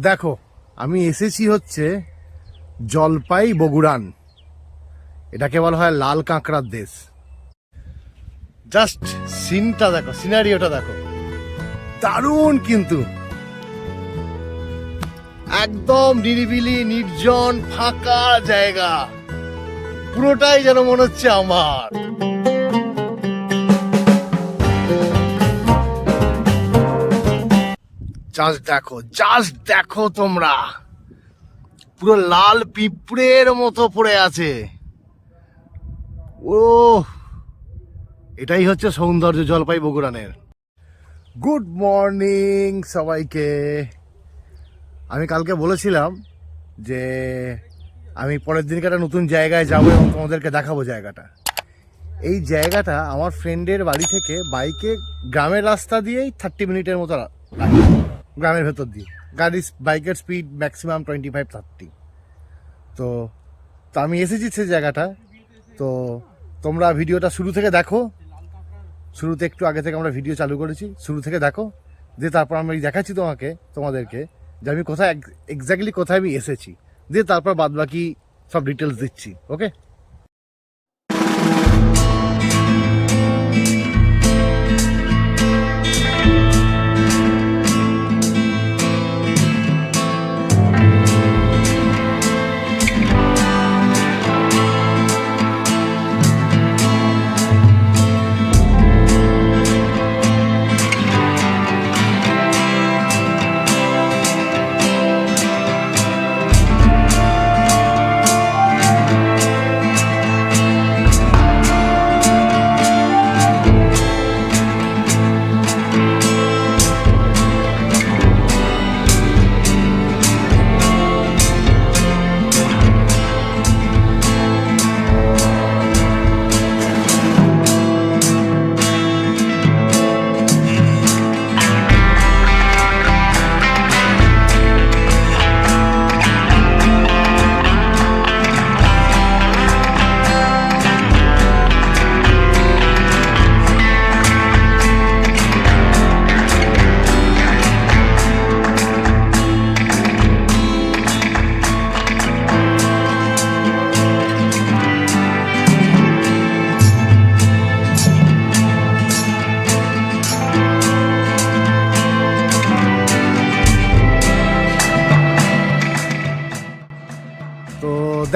দেখো, আমি এসেছি হচ্ছে জলপাই বগুড়ান। এটাকে বলা হয় লাল কাঁকড়ার দেশ। জাস্ট সিনটা দেখো, সিনারিওটা দেখো। দারুণ কিন্তু। একদম নিরিবিলি, নির্জন, ফাঁকা জায়গা। পুরোটাই যেন মনে হচ্ছে আমার। জাস্ট দেখো জাস্ট দেখো তোমরা। পুরো লাল পিঁপড়ের মতো পড়ে আছে। ও এটাই হচ্ছে সৌন্দর্য জলপাই বগুড়ানের। গুড মর্নিং সবাইকে। আমি কালকে বলেছিলাম যে আমি পরের দিনকে একটা নতুন জায়গায় যাব এবং তোমাদেরকে দেখাবো জায়গাটা। এই জায়গাটা আমার ফ্রেন্ডের বাড়ি থেকে বাইকে গ্রামের রাস্তা দিয়েই থার্টি মিনিটের মতো গ্রামের ভেতর দিয়ে। গাড়ির বাইকের speed maximum twenty five thirty তো তো আমি এসেছি সেই জায়গাটা। তো, তোমরা ভিডিওটা শুরু থেকে দেখো। শুরুতে একটু আগে থেকে আমরা ভিডিও চালু করেছি। শুরু থেকে দেখো। দিয়ে তারপর আমি দেখাচ্ছি তোমাকে, তোমাদেরকে যে আমি কোথায় এক্স্যাক্টলি কোথায় আমি এসেছি। দিয়ে তারপর বাদ বাকি সব ডিটেলস দিচ্ছি ওকে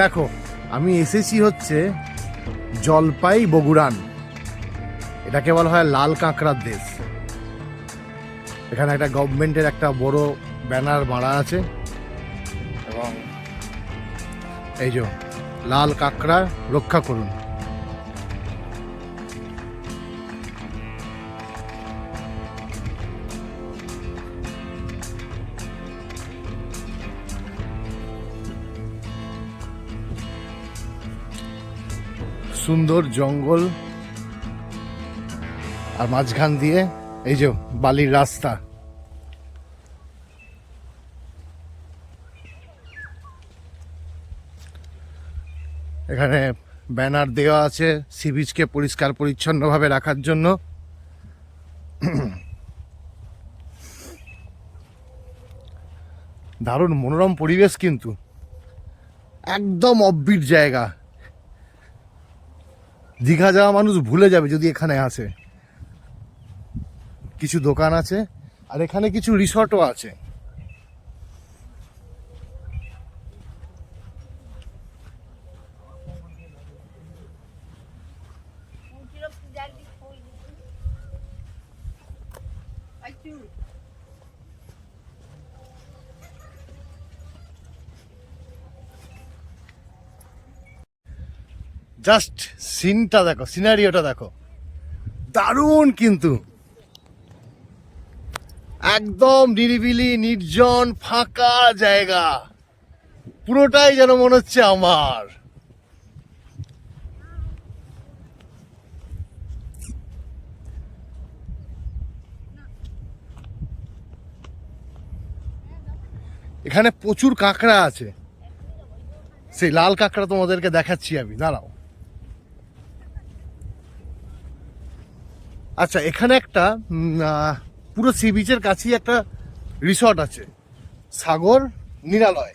দেখো, আমি এসেছি হচ্ছে জলপাই বগুড়ান। এটাকে বলা হয় লাল কাঁকড়ার দেশ। এখানে একটা গভর্নমেন্টের একটা বড় ব্যানার মারা আছে। এবং এই যে লাল কাঁকড়া রক্ষা করুন। সুন্দর জঙ্গল আর মাঝখান দিয়ে এই যে বালির রাস্তা। এখানে ব্যানার দেওয়া আছে সি বিচকে পরিষ্কার পরিচ্ছন্নভাবে রাখার জন্য। দারুণ মনোরম পরিবেশ কিন্তু। একদম অব্বির জায়গা। দীঘা যাওয়া মানুষ ভুলে যাবে যদি এখানে আসে। কিছু দোকান আছে, আর এখানে কিছু রিসর্টও আছে। জাস্ট সিনটা দেখো, সিনারিওটা দেখো। দারুণ কিন্তু। একদম নিরিবিলি, নির্জন, ফাঁকা জায়গা। পুরোটাই যেন মনে হচ্ছে আমার। এখানে প্রচুর কাঁকড়া আছে। সেই লাল কাঁকড়া তোমাদেরকে দেখাচ্ছি আমি, দাঁড়াও। আচ্ছা এখানে একটা পুরো সি বিচের কাছেই একটা রিসর্ট আছে। সাগর নিরালয়।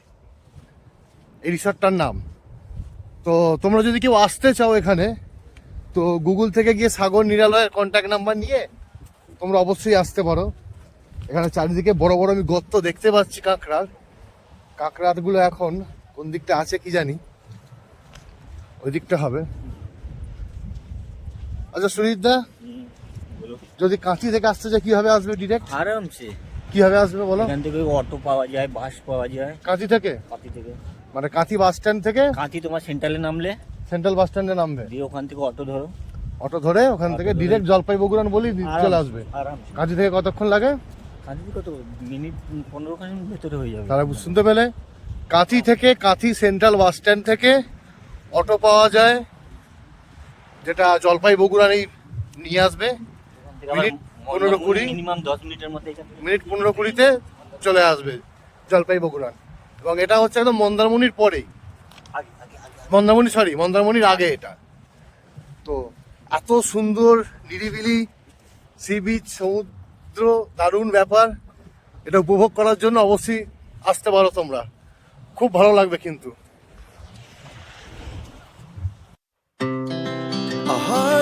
এই রিসর্টটার নাম। তো তোমরা যদি কেউ আসতে চাও এখানে, তো গুগল থেকে গিয়ে সাগর নিরালয়ের কন্ট্যাক্ট নাম্বার নিয়ে তোমরা অবশ্যই আসতে পারো। এখানে চারিদিকে বড় বড় আমি গর্ত দেখতে পাচ্ছি কাঁকড়ার। কাঁকড়াগুলো এখন কোন দিকটা আছে কি জানি। ওই দিকটা হবে। আচ্ছা সুরিতদা যদি কাঁচি থেকে আসতে চায় কীভাবে আসবে ডিরেক্ট আরামসে। কীভাবে আসবে বলো? এখান থেকে অটো পাওয়া যায় বাস পাওয়া যায়। কাঁচি থেকে? কাঁথি থেকে। মানে কাঁথি বাস স্ট্যান্ড থেকে? কাঁথি তোমার সেন্ট্রালে নামলে। সেন্ট্রাল বাস স্ট্যান্ডে নামবে? দিয়ে ওখান থেকে অটো ধরো। অটো ধরে ওখান থেকে ডিরেক্ট জলপাই বগুড়ান বলি চলে আসবে। আরামসে। কাঁচি থেকে কতক্ষণ লাগে? কাঁথি কত? মিনিট পনেরো খানি ভেতরে হয়ে যাবে। তারা শুনতে পেলে। কাঁথি থেকে কাঁথি সেন্ট্রাল বাস স্ট্যান্ড থেকে অটো পাওয়া যায়। যেটা জলপাই বগুড়ানেই নিয়ে আসবে। মিনিট পনেরো কুড়ি। মিনিমাম দশ মিনিটের মধ্যে মিনিট পনেরো কুড়িতে চলে আসবে জলপাই বগুড়ান এবং এটা হচ্ছে একদম মন্দারমণির পরেই। আগে আগে আগে মন্দারমণি সরি মন্দারমণির আগে এটা। তো এত সুন্দর নিরিবিলি সি বিচ সমুদ্র দারুণ ব্যাপার। এটা উপভোগ করার জন্য অবশ্যই আসতে পারো তোমরা। খুব ভালো লাগবে কিন্তু। Our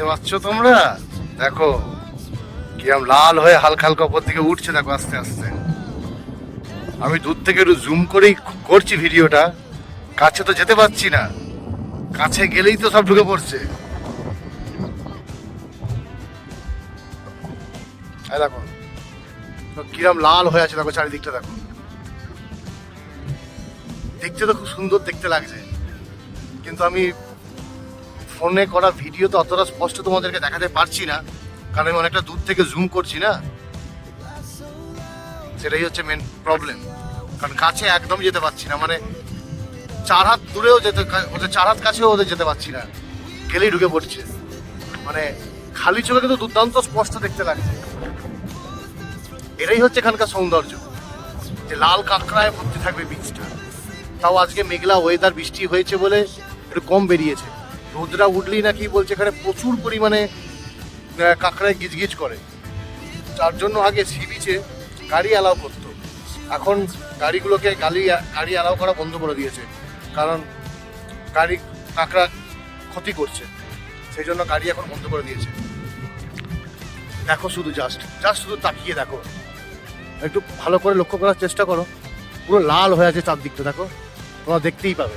দেখতে পাচ্ছ তোমরা? দেখো, কিরম লাল হয়ে হালকা হালকা উপর দিকে উঠছে, দেখো আস্তে আস্তে। আমি দূর থেকে একটু জুম করেই করছি ভিডিওটা। কাছে তো যেতে পারছি না। কাছে গেলেই তো সব ঢুকে পড়ছে। দেখো, কিরম লাল হয়ে আছে, দেখো চারিদিকটা, দেখো। দেখতে তো খুব সুন্দর দেখতে লাগছে। কিন্তু আমি ফোনে করা ভিডিও তো অতটা স্পষ্ট তোমাদেরকে দেখাতে পারছি না, কারণ আমি অনেকটা দূর থেকে জুম করছি না। সেটাই হচ্ছে মেন প্রবলেম কারণ কাছে একদম যেতে পারছি না মানে চার হাত দূরেও যেতে ওদের চার হাত কাছেও ওদের যেতে পারছি না, গেলেই ঢুকে পড়ছে। মানে খালি চোখে কিন্তু দুর্দান্ত স্পষ্ট দেখতে লাগছে। এটাই হচ্ছে এখানকার সৌন্দর্য, যে লাল কাঁকড়ায় ভর্তি থাকবে বীজটা তাও আজকে মেঘলা ওয়েদার বৃষ্টি হয়েছে বলে একটু কম বেরিয়েছে। রোদরা উঠলেই নাকি বলছে এখানে প্রচুর পরিমাণে কাঁকড়ায় গিজগিজ করে। যার জন্য আগে সি বিচে গাড়ি অ্যালাউ করতো। এখন গাড়িগুলোকে গাড়ি গাড়ি অ্যালাউ করা বন্ধ করে দিয়েছে। কারণ গাড়ি, কাঁকড়া ক্ষতি করছে। সেই জন্য গাড়ি এখন বন্ধ করে দিয়েছে। দেখো শুধু জাস্ট জাস্ট শুধু তাকিয়ে দেখো। একটু ভালো করে লক্ষ্য করার চেষ্টা করো। পুরো লাল হয়ে আছে চারদিকটা, দেখো? তোমরা দেখতেই পাবে।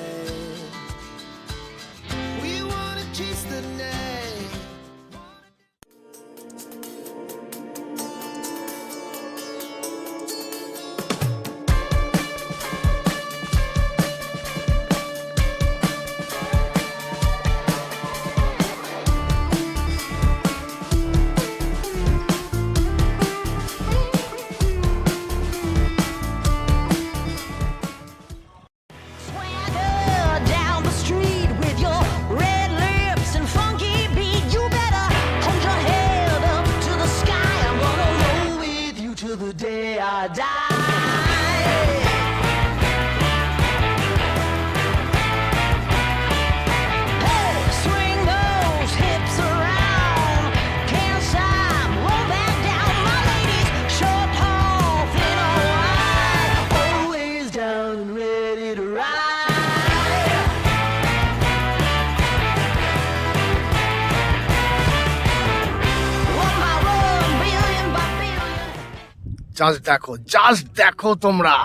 Just দেখো জাস্ট দেখো তোমরা।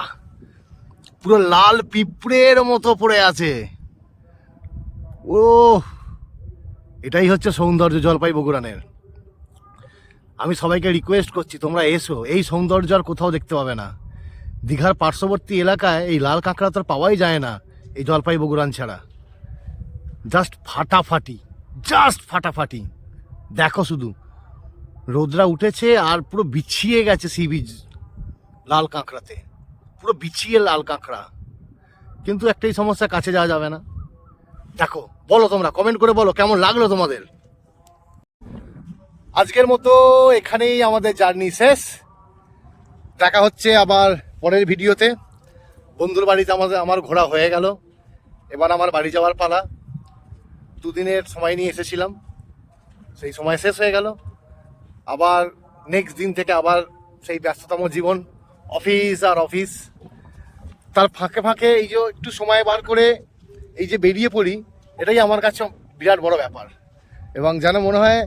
পুরো লাল পিঁপড়ের মতো পড়ে আছে। ও এটাই হচ্ছে সৌন্দর্য জলপাই বগুড়ানের। আমি সবাইকে রিকোয়েস্ট করছি, তোমরা এসো। এই সৌন্দর্য আর কোথাও দেখতে পাবে না। দীঘার পার্শ্ববর্তী এলাকায় এই লাল কাঁকড়া তো পাওয়াই যায় না, এই জলপাই বগুড়ান ছাড়া। জাস্ট ফাটাফাটি জাস্ট ফাটাফাটি। দেখো শুধু, রোদরা উঠেছে আর পুরো বিছিয়ে গেছে সি বিচ লাল কাঁকড়াতে। পুরো বিছিয়ে লাল কাঁকড়া। কিন্তু একটাই সমস্যা, কাছে যাওয়া যাবে না। দেখো, বলো তোমরা কমেন্ট করে বলো, কেমন লাগল তোমাদের? আজকের মতো এখানেই আমাদের জার্নি শেষ। দেখা হচ্ছে আবার পরের ভিডিওতে। বন্ধুর বাড়িতে আমাদের, আমার ঘোরা হয়ে গেল। এবার আমার বাড়ি যাওয়ার পালা। দুদিনের সময় নিয়ে এসেছিলাম। সেই সময় শেষ হয়ে গেল। আবার নেক্সট দিন থেকে আবার সেই ব্যস্ততম জীবন অফিস আর অফিস। তার ফাঁকে ফাঁকে এই যে একটু সময় বার করে এই যে বেরিয়ে পড়ি, এটাই আমার কাছে বিরাট বড় ব্যাপার। এবং যেন মনে হয়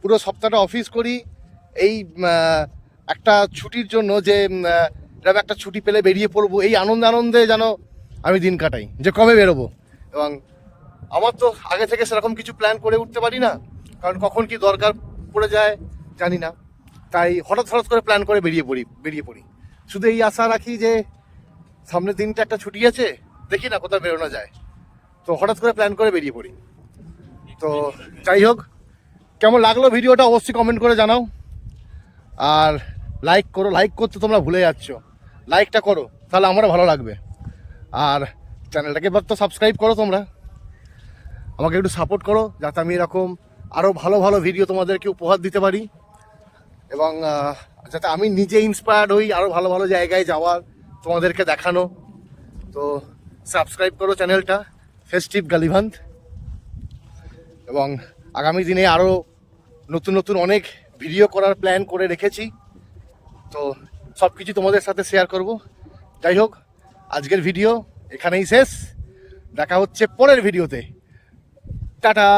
পুরো সপ্তাহটা অফিস করি, এই একটা ছুটির জন্য যে এরকম একটা ছুটি পেলে বেরিয়ে পড়ব, এই আনন্দ আনন্দে যেন আমি দিন কাটাই, যে কবে বেরোবো। এবং আমার তো আগে থেকে সেরকম কিছু প্ল্যান করে উঠতে পারি না, কারণ কখন কি দরকার পড়ে যায় জানি না। তাই হঠাৎ হঠাৎ করে প্ল্যান করে বেরিয়ে পড়ি বেরিয়ে পড়ি। শুধু এই আশা রাখি যে সামনের দিনটা একটা ছুটি আছে, দেখি না কোথাও বেরোনো যায়। তো হঠাৎ করে প্ল্যান করে বেরিয়ে পড়ি। তো যাই হোক, কেমন লাগল ভিডিওটা অবশ্যই কমেন্ট করে জানাও। আর লাইক করো লাইক করতে তোমরা ভুলে যাচ্ছ। লাইকটা করো, তাহলে আমারও ভালো লাগবে। আর চ্যানেলটাকে তো সাবস্ক্রাইব করো তোমরা। আমাকে একটু সাপোর্ট করো, যাতে আমি এরকম আরও ভালো ভালো ভিডিও তোমাদেরকে উপহার দিতে পারি। এবং যাতে আমি নিজে ইন্সপায়ার্ড হই আরও ভালো ভালো জায়গায় যাওয়ার তোমাদেরকে দেখানো। তো সাবস্ক্রাইব করো চ্যানেলটা ফেস্টিভ গালিভান্ত এবং আগামী দিনে আরও নতুন নতুন অনেক ভিডিও করার প্ল্যান করে রেখেছি। তো সব কিছু তোমাদের সাথে শেয়ার করব। যাই হোক, আজকের ভিডিও এখানেই শেষ। দেখা হচ্ছে পরের ভিডিওতে টাটা!